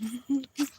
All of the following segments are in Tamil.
嗯哼哼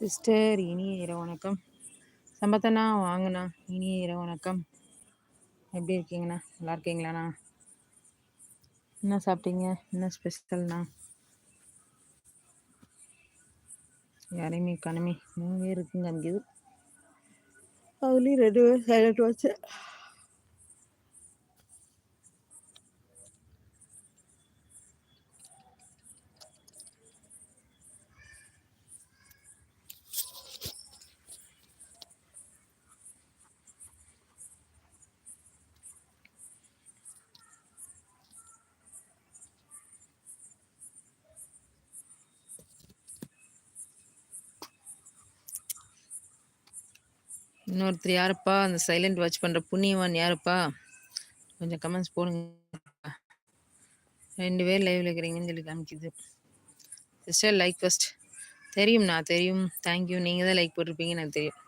சிஸ்டர் இனிய இரவு வணக்கம். சம்பத்தண்ணா வாங்கண்ணா. இனிய இரவு வணக்கம். எப்படி இருக்கீங்கண்ணா? நல்லா இருக்கீங்களாண்ணா? என்ன சாப்பிட்டீங்க? என்ன ஸ்பெஷல்ண்ணா? யாரையுமே கனமே மூணு பேர் இருக்குங்க அங்கே அதுலேயும் ரெண்டு பேர் சைலண்ட் வச்சு இன்னொருத்தர் யாருப்பா? அந்த சைலண்ட் வாட்ச் பண்ணுற புண்ணியவான் யாருப்பா? கொஞ்சம் கமெண்ட்ஸ் போடுங்க. ரெண்டு பேர் லைவ்ல இருக்கிறீங்கன்னு சொல்லி காமிக்குது. சிஸ்டர் லைக் ஃபஸ்ட் தெரியும்ண்ணா தெரியும். தேங்க்யூ நீங்கள் தான் லைக் போட்டிருப்பீங்கன்னு எனக்கு தெரியும்.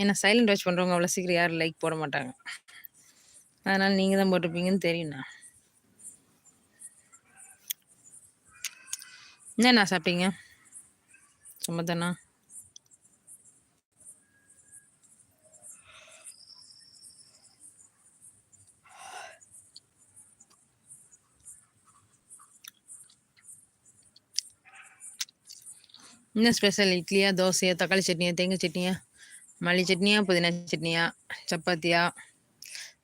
ஏன்னா சைலண்ட் வாட்ச் பண்ணுறவங்க அவ்வளோ சீக்கிரம் யாரும் லைக் போட மாட்டாங்க. அதனால் நீங்கள் தான் போட்டிருப்பீங்கன்னு தெரியும்ண்ணா. என்னண்ணா சாப்பிட்டீங்க? சும்மா என்ன ஸ்பெஷல் இட்லியா தோசையா தக்காளி சட்னியா தேங்காய் சட்னியா மல்லி சட்னியா புதினா சட்னியா சப்பாத்தியா?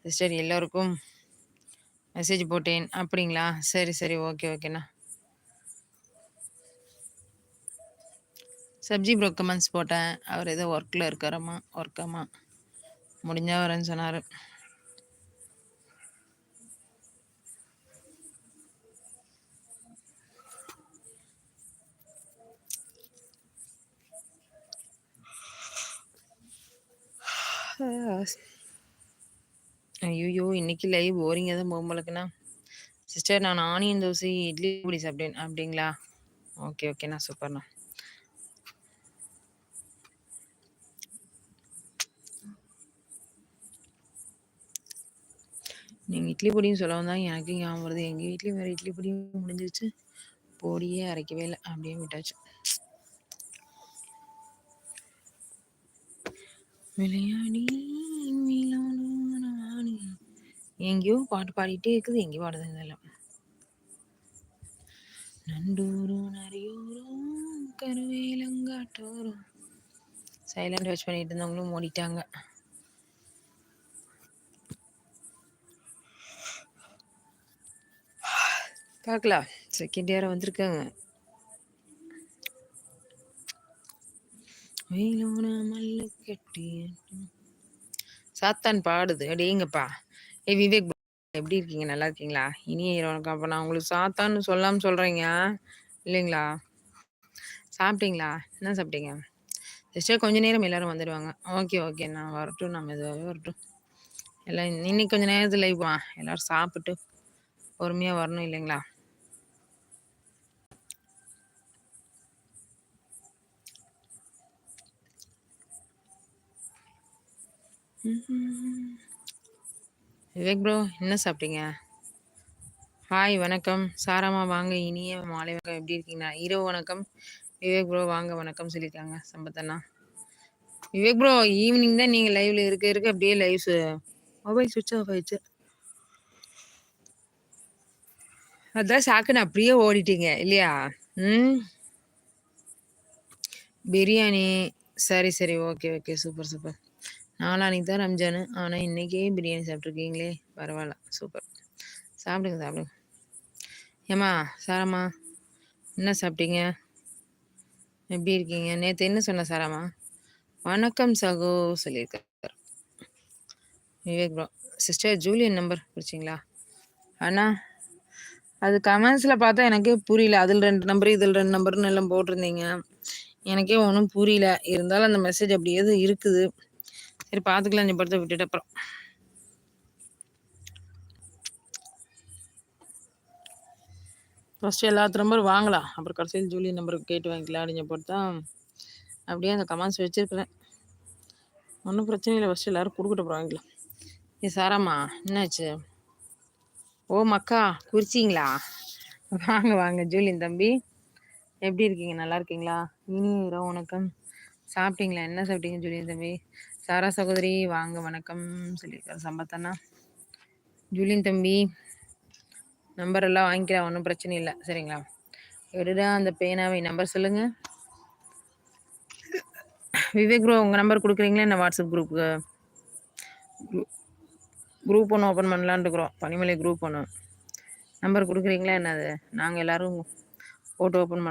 சிஸ்டர் எல்லோருக்கும் மெசேஜ் போட்டேன். அப்படிங்களா? சரி சரி. ஓகே ஓகேண்ணா சப்ஜி ப்ரோ கமெண்ட்ஸ் போட்டேன். அவர் ஏதோ ஒர்க்கில் இருக்காரம்மா ஒர்க்காமா முடிஞ்சா வரேன்னு சொன்னார். ஐயோ இன்னைக்கு லைவ் போரிங்காக தான் போகும்போலக்குண்ணா சிஸ்டர் நான் ஆனியன் தோசை இட்லி பொடி சாப்பிட்டேன். அப்படிங்களா? ஓகே ஓகேண்ணா சூப்பர்ண்ணா நீங்கள் இட்லி பொடியும் சொல்லவும் தான் எனக்கு ஞாபகம் வருது. எங்கள் வீட்லேயும் வேறு இட்லி பொடியும் முடிஞ்சிருச்சு. பொடியே அரைக்கவே இல்லை. அப்படியே விட்டாச்சு. விளையாடி எங்கேயோ பாட்டு பாடிட்டே இருக்குது எங்கேயோ பாடுது இதெல்லாம். நண்டூரும் நரியூரும் கருவேலங்காட்டோரும். சைலண்ட் வாட்ச் பண்ணிட்டு இருந்தவங்களும் ஓடிட்டாங்க. பார்க்கலாம். செகண்ட் இயரை வந்திருக்காங்க. வெயிலோன மல்ல கட்டி சாத்தான் பாடுது. அடேங்கப்பா ஏ விவேக் எப்படி இருக்கீங்க? நல்லா இருக்கீங்களா? இனிய இரவு வணக்கம். அப்ப உங்களுக்கு சாத்தான்னு சொல்லாம சொல்றீங்க. இல்லைங்களா? சாப்பிட்டீங்களா? என்ன சாப்பிட்டீங்க? சிஸ்டர் கொஞ்ச நேரம் எல்லாரும் வந்துடுவாங்க. Okay okay. நான் வரட்டும். நம்ம மெதுவாவே வரட்டும். எல்லாம் இன்னைக்கு கொஞ்ச நேரத்தில் லைவ் வா. எல்லாரும் சாப்பிட்டு பொறுமையா வரணும் இல்லைங்களா? விவேக் ப்ரோ என்ன சாப்பிட்டீங்க? ஹாய் வணக்கம். சாராமா வாங்க. இனிய மாலை வணக்கம். எப்படி இருக்கீங்க? இரவு வணக்கம். விவேக் ப்ரோ வாங்க. வணக்கம் சொல்லியிருக்காங்க சம்பத்தண்ணா. விவேக் ப்ரோ ஈவினிங் தான் நீங்கள் லைவ்ல இருக்க இருக்க அப்படியே லைவ் மொபைல் சுவிட்ச் ஆஃப் ஆயிடுச்சு. அதான் சாக்குன்னு அப்படியே ஓடிட்டீங்க இல்லையா? ம்? பிரியாணி. சரி சரி. Okay okay. Super super. நாளானிக்கு தான் ரம்ஜானு. ஆனால் இன்னைக்கே பிரியாணி சாப்பிட்ருக்கீங்களே பரவாயில்ல. சூப்பர். சாப்பிடுங்க சாப்பிடுங்க. ஏம்மா சாரம்மா என்ன சாப்பிட்டீங்க? எப்படி இருக்கீங்க? நேற்று என்ன சொன்ன சாராம்மா? வணக்கம் சகோ சொல்லியிருக்கார். Vivek bro sister Julian number பிடிச்சிங்களா அண்ணா அது கமெண்ட்ஸில் பார்த்தா எனக்கே புரியல. அதில் ரெண்டு நம்பர் இதில் ரெண்டு நம்பர்னு எல்லாம் போட்டிருந்தீங்க. எனக்கே ஒன்றும் புரியல. இருந்தாலும் அந்த மெசேஜ் அப்படியே இருக்குது. சரி பார்த்துக்கலாம் இந்த படத்தை விட்டுட்டு அப்புறம். ஃபஸ்ட்டு எல்லாத்து நம்பரும் வாங்கலாம். அப்புறம் கடைசியில் ஜூலி நம்பருக்கு கேட்டு வாங்கிக்கலாம் அப்படின்னு போட்டு தான் அப்படியே அந்த கமெண்ட்ஸ் வச்சுருக்குறேன். ஒன்றும் பிரச்சனை இல்லை. ஃபஸ்ட்டு எல்லோரும் கொடுக்கட்டு அப்புறம் வாங்கிக்கலாம். ஏ சாராம்மா என்னாச்சு? ஓ மக்கா குறிச்சிங்களா வாங்க வாங்க ஜூலியன் தம்பி. எப்படி இருக்கீங்க? நல்லா இருக்கீங்களா? இனி இரவு வணக்கம். சாப்பிட்டீங்களா? என்ன சாப்பிட்டீங்க ஜூலியன் தம்பி. சாரா சகோதரி வாங்க வணக்கம் சொல்லியிருக்காரு சம்பத்தண்ணா ஜூலியன் தம்பி நம்பர் எல்லாம் வாங்கிக்கலாம் ஒன்றும் பிரச்சனை இல்லை. சரிங்களா? எடுடா அந்த பேனாவை நம்பர் சொல்லுங்க. விவேக் ப்ரோ உங்கள் நம்பர் கொடுக்குறீங்களா? என்ன வாட்ஸ்அப் குரூப்புக்கு குரூப் ஒன்று ஓப்பன் பண்ணலான் இருக்கிறோம். பனிமலை குரூப் ஒன்று நம்பர் கொடுக்குறீங்களா? என்னது? நாங்கள் எல்லோரும் ஃபோட்டோ ஓப்பன் பண்ண